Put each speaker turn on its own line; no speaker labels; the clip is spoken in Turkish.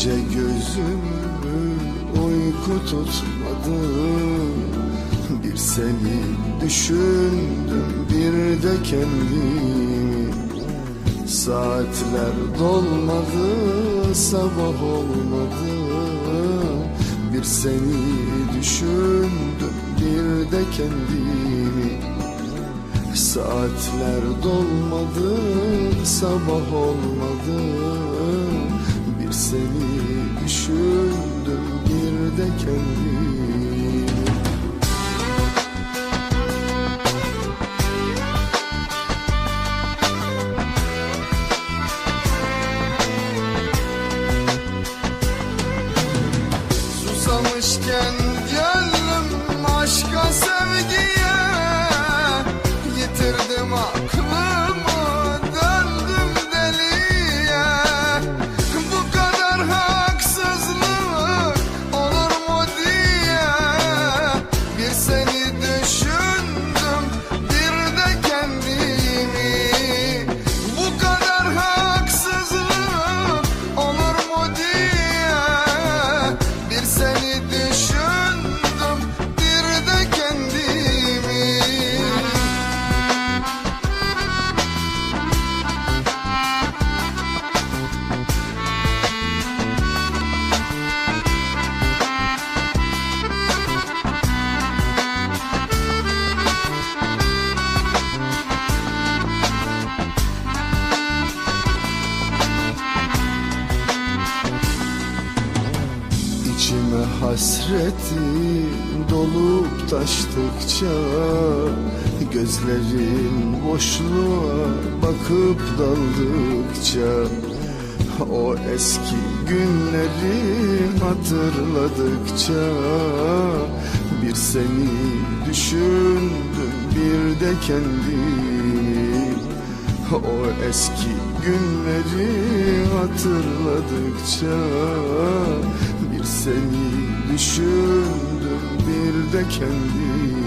Gece gözümü uyku tutmadı. Bir seni düşündüm bir de kendimi. Saatler dolmadı sabah olmadı. Bir seni düşündüm bir de kendimi. Saatler dolmadı sabah olmadı Seni düşündüm bir de kendimi Susamışken İçime hasreti dolup taştıkça Gözlerin boşluğa bakıp daldıkça O eski günleri hatırladıkça Bir seni düşündüm bir de kendimi o eski günleri hatırladıkça Seni düşündüm bir de kendimi